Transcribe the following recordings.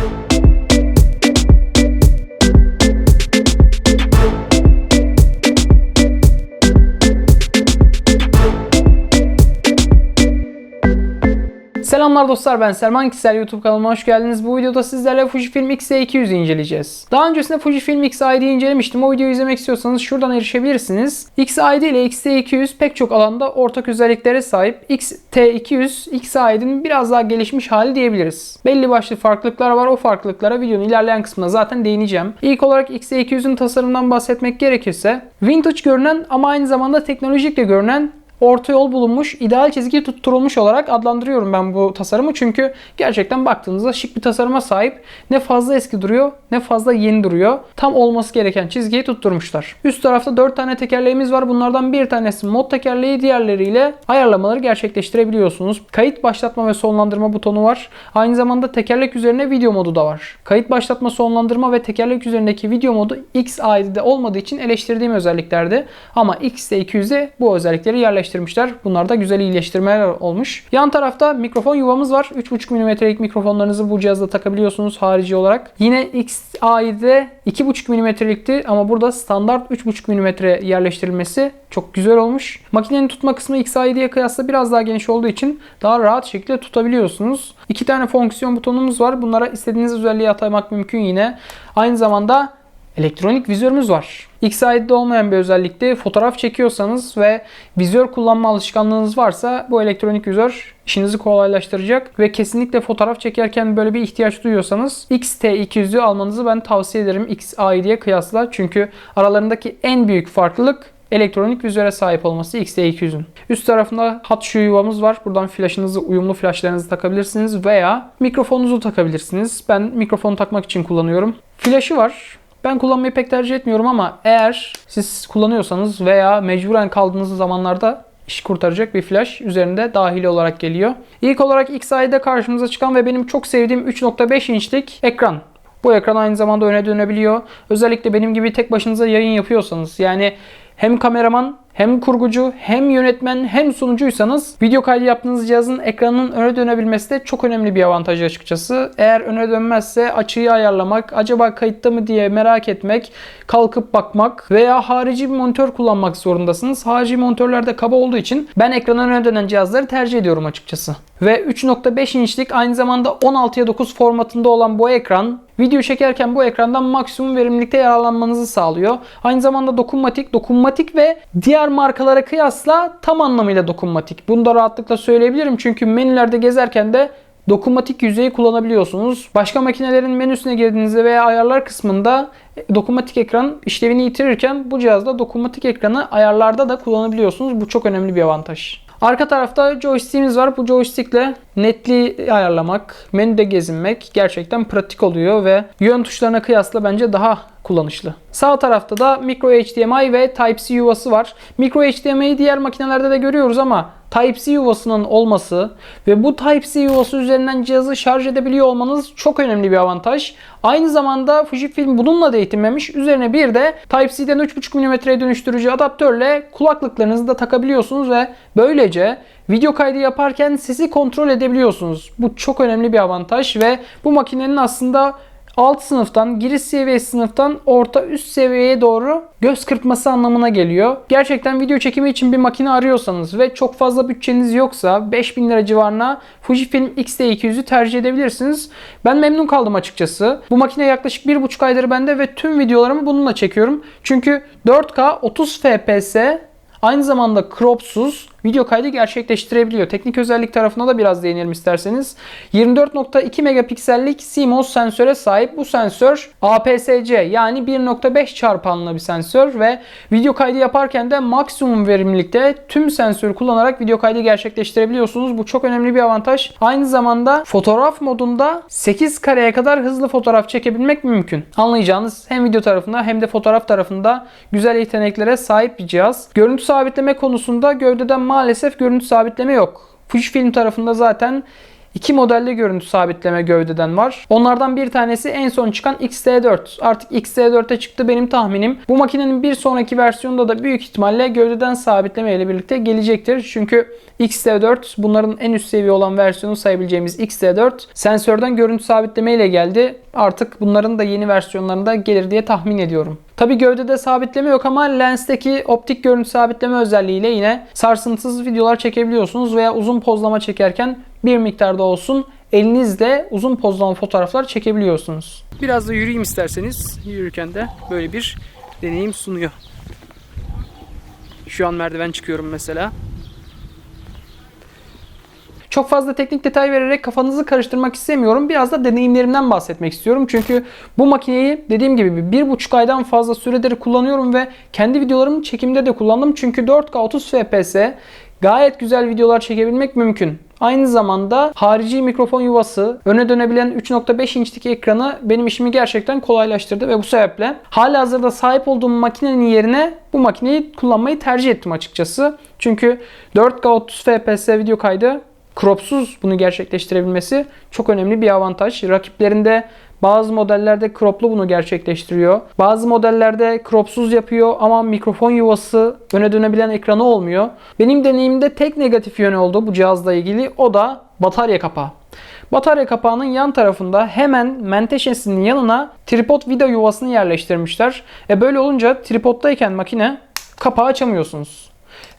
Thank you Selamlar dostlar ben Selman Kişisel YouTube kanalıma hoş geldiniz. Bu videoda sizlerle Fujifilm X-E200'ü inceleyeceğiz. Daha öncesinde Fujifilm X-ID'yi incelemiştim. O videoyu izlemek istiyorsanız şuradan erişebilirsiniz. X-ID ile X-T200 pek çok alanda ortak özelliklere sahip. X-T200, X-ID'nin biraz daha gelişmiş hali diyebiliriz. Belli başlı farklılıklar var. O farklılıklara videonun ilerleyen kısmında zaten değineceğim. İlk olarak X-T200'ün tasarımından bahsetmek gerekirse vintage görünen ama aynı zamanda teknolojik de görünen orta yol bulunmuş, ideal çizgi tutturulmuş olarak adlandırıyorum ben bu tasarımı. Çünkü gerçekten baktığınızda şık bir tasarıma sahip. Ne fazla eski duruyor ne fazla yeni duruyor. Tam olması gereken çizgiyi tutturmuşlar. Üst tarafta 4 tane tekerleğimiz var. Bunlardan bir tanesi mod tekerleği, diğerleriyle ayarlamaları gerçekleştirebiliyorsunuz. Kayıt başlatma ve sonlandırma butonu var. Aynı zamanda tekerlek üzerine video modu da var. Kayıt başlatma, sonlandırma ve tekerlek üzerindeki video modu X-ID'de olmadığı için eleştirdiğim özelliklerdi. Ama X-T200'de bu özellikleri yerleştirmişler. Bunlar da güzel iyileştirmeler olmuş. Yan tarafta mikrofon yuvamız var. 3.5 mm'lik mikrofonlarınızı bu cihazda takabiliyorsunuz harici olarak. Yine X-ID'de 2.5 mm'likti ama burada standart 3.5 mm yerleştirilmesi çok güzel olmuş. Makinenin tutma kısmı X-ID'ye kıyasla biraz daha geniş olduğu için daha rahat şekilde tutabiliyorsunuz. İki tane fonksiyon butonumuz var. Bunlara istediğiniz özelliği atamak mümkün yine. Aynı zamanda elektronik vizörümüz var. X-ID'de olmayan bir özellikte fotoğraf çekiyorsanız ve vizör kullanma alışkanlığınız varsa bu elektronik vizör işinizi kolaylaştıracak ve kesinlikle fotoğraf çekerken böyle bir ihtiyaç duyuyorsanız X-T200'ü almanızı ben tavsiye ederim X-ID'ye kıyasla. Çünkü aralarındaki en büyük farklılık elektronik vizöre sahip olması X-T200'ün. Üst tarafında hat şu yuvamız var. Buradan flaşınızı, uyumlu flaşlarınızı takabilirsiniz veya mikrofonunuzu takabilirsiniz. Ben mikrofonu takmak için kullanıyorum. Flaşı var. Ben kullanmayı pek tercih etmiyorum ama eğer siz kullanıyorsanız veya mecburen kaldığınız zamanlarda iş kurtaracak bir flash üzerinde dahili olarak geliyor. İlk olarak X-ID'de karşımıza çıkan ve benim çok sevdiğim 3.5 inçlik ekran. Bu ekran aynı zamanda öne dönebiliyor. Özellikle benim gibi tek başınıza yayın yapıyorsanız yani hem kameraman hem kurgucu hem yönetmen hem sunucuysanız video kaydı yaptığınız cihazın ekranının öne dönebilmesi de çok önemli bir avantaj açıkçası. Eğer öne dönmezse açıyı ayarlamak, acaba kayıtta mı diye merak etmek, kalkıp bakmak veya harici bir monitör kullanmak zorundasınız. Harici monitörler de kaba olduğu için ben ekranın öne dönen cihazları tercih ediyorum açıkçası. Ve 3.5 inçlik aynı zamanda 16'ya 9 formatında olan bu ekran video çekerken bu ekrandan maksimum verimlilikte yararlanmanızı sağlıyor. Aynı zamanda dokunmatik, dokunmatik ve diğer markalara kıyasla tam anlamıyla dokunmatik. Bunu da rahatlıkla söyleyebilirim çünkü menülerde gezerken de dokunmatik yüzeyi kullanabiliyorsunuz. Başka makinelerin menüsüne girdiğinizde veya ayarlar kısmında dokunmatik ekran işlevini yitirirken bu cihazda dokunmatik ekranı ayarlarda da kullanabiliyorsunuz. Bu çok önemli bir avantaj. Arka tarafta joystick'imiz var. Bu joystick'le netliği ayarlamak, menüde gezinmek gerçekten pratik oluyor ve yön tuşlarına kıyasla bence daha kullanışlı. Sağ tarafta da micro HDMI ve Type-C yuvası var. Micro HDMI'yi diğer makinelerde de görüyoruz ama Type-C yuvasının olması ve bu Type-C yuvası üzerinden cihazı şarj edebiliyor olmanız çok önemli bir avantaj. Aynı zamanda Fujifilm bununla da yetinmemiş. Üzerine bir de Type-C'den 3.5 mm'ye dönüştürücü adaptörle kulaklıklarınızı da takabiliyorsunuz ve böylece video kaydı yaparken sesi kontrol edebiliyorsunuz. Bu çok önemli bir avantaj ve bu makinenin aslında alt sınıftan, giriş seviyesi sınıftan orta üst seviyeye doğru göz kırpması anlamına geliyor. Gerçekten video çekimi için bir makine arıyorsanız ve çok fazla bütçeniz yoksa 5000 lira civarına Fujifilm X-T200'ü tercih edebilirsiniz. Ben memnun kaldım açıkçası. Bu makine yaklaşık 1,5 aydır bende ve tüm videolarımı bununla çekiyorum. Çünkü 4K 30 FPS Aynı zamanda cropsuz video kaydı gerçekleştirebiliyor. Teknik özellik tarafına da biraz değinelim isterseniz. 24.2 megapiksellik CMOS sensöre sahip bu sensör APS-C yani 1.5 çarpanlı bir sensör ve video kaydı yaparken de maksimum verimlilikte tüm sensörü kullanarak video kaydı gerçekleştirebiliyorsunuz. Bu çok önemli bir avantaj. Aynı zamanda fotoğraf modunda 8 kareye kadar hızlı fotoğraf çekebilmek mümkün. Anlayacağınız hem video tarafında hem de fotoğraf tarafında güzel yeteneklere sahip bir cihaz. Görüntü sabitleme konusunda gövdeden maalesef görüntü sabitleme yok. Fujifilm tarafında zaten iki modelde görüntü sabitleme gövdeden var. Onlardan bir tanesi en son çıkan XT4. Artık XT4'e çıktı benim tahminim. Bu makinenin bir sonraki versiyonunda da büyük ihtimalle gövdeden sabitleme ile birlikte gelecektir. Çünkü XT4 bunların en üst seviye olan versiyonu sayabileceğimiz XT4 sensörden görüntü sabitleme ile geldi. Artık bunların da yeni versiyonlarında gelir diye tahmin ediyorum. Tabi gövdede sabitleme yok ama lensteki optik görüntü sabitleme özelliğiyle yine sarsıntısız videolar çekebiliyorsunuz veya uzun pozlama çekerken bir miktarda olsun elinizle uzun pozlama fotoğraflar çekebiliyorsunuz. Biraz da yürüyeyim isterseniz. Yürürken de böyle bir deneyim sunuyor. Şu an merdiven çıkıyorum mesela. Çok fazla teknik detay vererek kafanızı karıştırmak istemiyorum. Biraz da deneyimlerimden bahsetmek istiyorum. Çünkü bu makineyi dediğim gibi bir buçuk aydan fazla süredir kullanıyorum ve kendi videolarımın çekimde de kullandım. Çünkü 4K 30 FPS gayet güzel videolar çekebilmek mümkün. Aynı zamanda harici mikrofon yuvası, öne dönebilen 3.5 inçlik ekranı benim işimi gerçekten kolaylaştırdı ve bu sebeple hala hazırda sahip olduğum makinenin yerine bu makineyi kullanmayı tercih ettim açıkçası. Çünkü 4K 30 FPS video kaydı cropsuz bunu gerçekleştirebilmesi çok önemli bir avantaj. Rakiplerinde bazı modellerde croplu bunu gerçekleştiriyor. Bazı modellerde cropsuz yapıyor ama mikrofon yuvası öne dönebilen ekranı olmuyor. Benim deneyimimde tek negatif yönü oldu bu cihazla ilgili. O da batarya kapağı. Batarya kapağının yan tarafında hemen menteşesinin yanına tripod vida yuvasını yerleştirmişler. E böyle olunca tripoddayken makine kapağı açamıyorsunuz.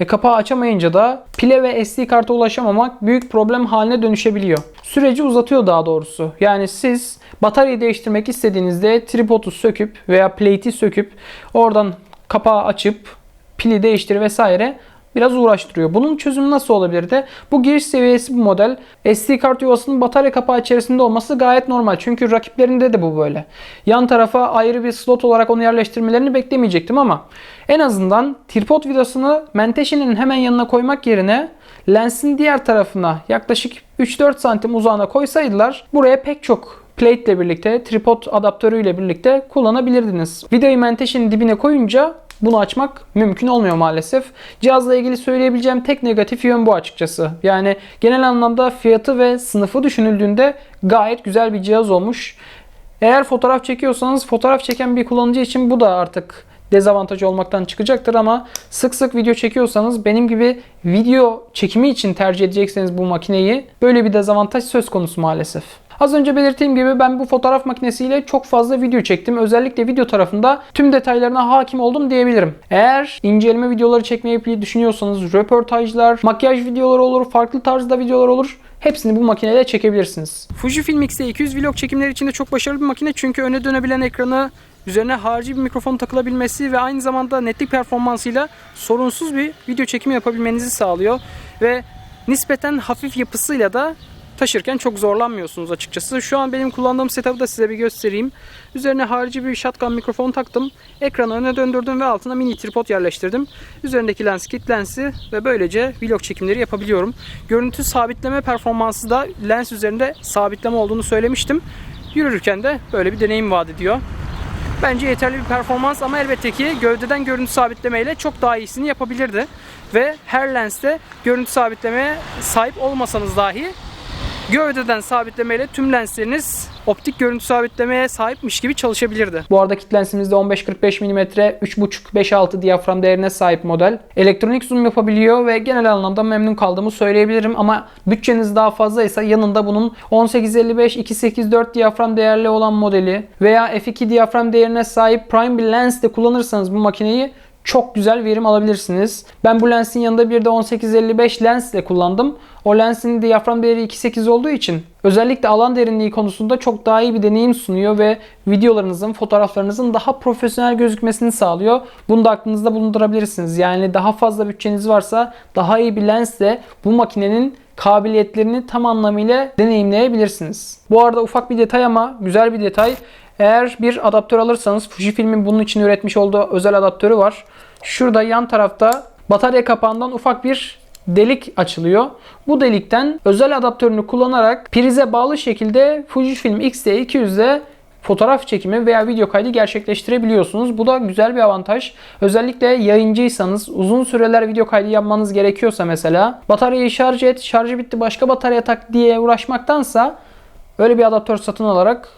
E kapağı açamayınca da pile ve SD karta ulaşamamak büyük problem haline dönüşebiliyor. Süreci uzatıyor daha doğrusu. Yani siz bataryayı değiştirmek istediğinizde tripodu söküp veya plate'i söküp oradan kapağı açıp pili değiştir vesaire biraz uğraştırıyor. Bunun çözümü nasıl olabilir de bu giriş seviyesi bu model. SD kart yuvasının batarya kapağı içerisinde olması gayet normal. Çünkü rakiplerinde de bu böyle. Yan tarafa ayrı bir slot olarak onu yerleştirmelerini beklemeyecektim ama en azından tripod vidasını menteşenin hemen yanına koymak yerine lensin diğer tarafına yaklaşık 3-4 santim uzağına koysaydılar buraya pek çok plate ile birlikte, tripod adaptörüyle birlikte kullanabilirdiniz. Vidayı menteşenin dibine koyunca bunu açmak mümkün olmuyor maalesef. Cihazla ilgili söyleyebileceğim tek negatif yön bu açıkçası. Yani genel anlamda fiyatı ve sınıfı düşünüldüğünde gayet güzel bir cihaz olmuş. Eğer fotoğraf çekiyorsanız fotoğraf çeken bir kullanıcı için bu da artık dezavantaj olmaktan çıkacaktır ama sık sık video çekiyorsanız benim gibi video çekimi için tercih edecekseniz bu makineyi böyle bir dezavantaj söz konusu maalesef. Az önce belirttiğim gibi ben bu fotoğraf makinesiyle çok fazla video çektim. Özellikle video tarafında tüm detaylarına hakim oldum diyebilirim. Eğer inceleme videoları çekmeyi düşünüyorsanız röportajlar, makyaj videoları olur, farklı tarzda videolar olur. Hepsini bu makineyle çekebilirsiniz. Fujifilm X-T200 vlog çekimleri için de çok başarılı bir makine çünkü öne dönebilen ekranı üzerine harici bir mikrofon takılabilmesi ve aynı zamanda netlik performansıyla sorunsuz bir video çekimi yapabilmenizi sağlıyor. Ve nispeten hafif yapısıyla da taşırken çok zorlanmıyorsunuz açıkçası. Şu an benim kullandığım setup'ı da size bir göstereyim. Üzerine harici bir shotgun mikrofon taktım. Ekranı öne döndürdüm ve altına mini tripod yerleştirdim. Üzerindeki lens kit lensi ve böylece vlog çekimleri yapabiliyorum. Görüntü sabitleme performansı da lens üzerinde sabitleme olduğunu söylemiştim. Yürürken de böyle bir deneyim vaat ediyor. Bence yeterli bir performans ama elbette ki gövdeden görüntü sabitlemeyle çok daha iyisini yapabilirdi. Ve her lenste görüntü sabitlemeye sahip olmasanız dahi gövdeden sabitlemeyle tüm lensleriniz optik görüntü sabitlemeye sahipmiş gibi çalışabilirdi. Bu arada kit lensimizde 15-45 mm 3.5-5.6 diyafram değerine sahip model. Elektronik zoom yapabiliyor ve genel anlamda memnun kaldığımı söyleyebilirim ama bütçeniz daha fazlaysa yanında bunun 18-55-2.8-4 diyafram değerli olan modeli veya f2 diyafram değerine sahip prime bir lens de kullanırsanız bu makineyi çok güzel verim alabilirsiniz. Ben bu lensin yanında bir de 1855 lensle kullandım. O lensin diyafram değeri 2.8 olduğu için özellikle alan derinliği konusunda çok daha iyi bir deneyim sunuyor ve videolarınızın, fotoğraflarınızın daha profesyonel gözükmesini sağlıyor. Bunu da aklınızda bulundurabilirsiniz. Yani daha fazla bütçeniz varsa daha iyi bir lensle bu makinenin kabiliyetlerini tam anlamıyla deneyimleyebilirsiniz. Bu arada ufak bir detay ama güzel bir detay. Eğer bir adaptör alırsanız Fujifilm'in bunun için üretmiş olduğu özel adaptörü var. Şurada yan tarafta batarya kapağından ufak bir delik açılıyor. Bu delikten özel adaptörünü kullanarak prize bağlı şekilde Fujifilm X-T200'de fotoğraf çekimi veya video kaydı gerçekleştirebiliyorsunuz. Bu da güzel bir avantaj. Özellikle yayıncıysanız uzun süreler video kaydı yapmanız gerekiyorsa mesela bataryayı şarj et, şarjı bitti başka batarya tak diye uğraşmaktansa öyle bir adaptör satın alarak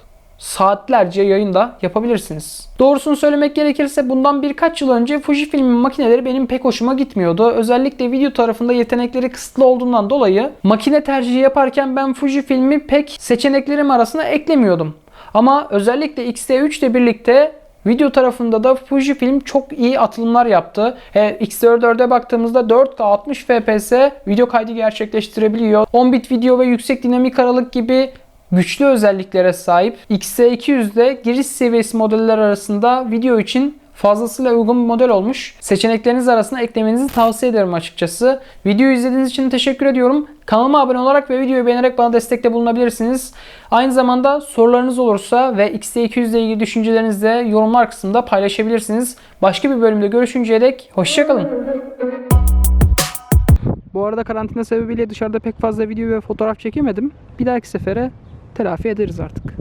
saatlerce yayında yapabilirsiniz. Doğrusunu söylemek gerekirse bundan birkaç yıl önce Fujifilm'in makineleri benim pek hoşuma gitmiyordu. Özellikle video tarafında yetenekleri kısıtlı olduğundan dolayı makine tercihi yaparken ben Fujifilm'i pek seçeneklerim arasına eklemiyordum. Ama özellikle X-T3 ile birlikte Video tarafında da Fujifilm çok iyi atılımlar yaptı. E, X-T4'e baktığımızda 4K 60 FPS video kaydı gerçekleştirebiliyor. 10 bit video ve yüksek dinamik aralık gibi güçlü özelliklere sahip. X-T200'de giriş seviyesi modeller arasında video için fazlasıyla uygun bir model olmuş. Seçenekleriniz arasında eklemenizi tavsiye ederim açıkçası. Videoyu izlediğiniz için teşekkür ediyorum. Kanalıma abone olarak ve videoyu beğenerek bana destekte bulunabilirsiniz. Aynı zamanda sorularınız olursa ve X-T200 ile ilgili düşüncelerinizi de yorumlar kısmında paylaşabilirsiniz. Başka bir bölümde görüşünceye dek hoşçakalın. Bu arada karantina sebebiyle dışarıda pek fazla video ve fotoğraf çekemedim. Bir dahaki sefere telafi ederiz artık.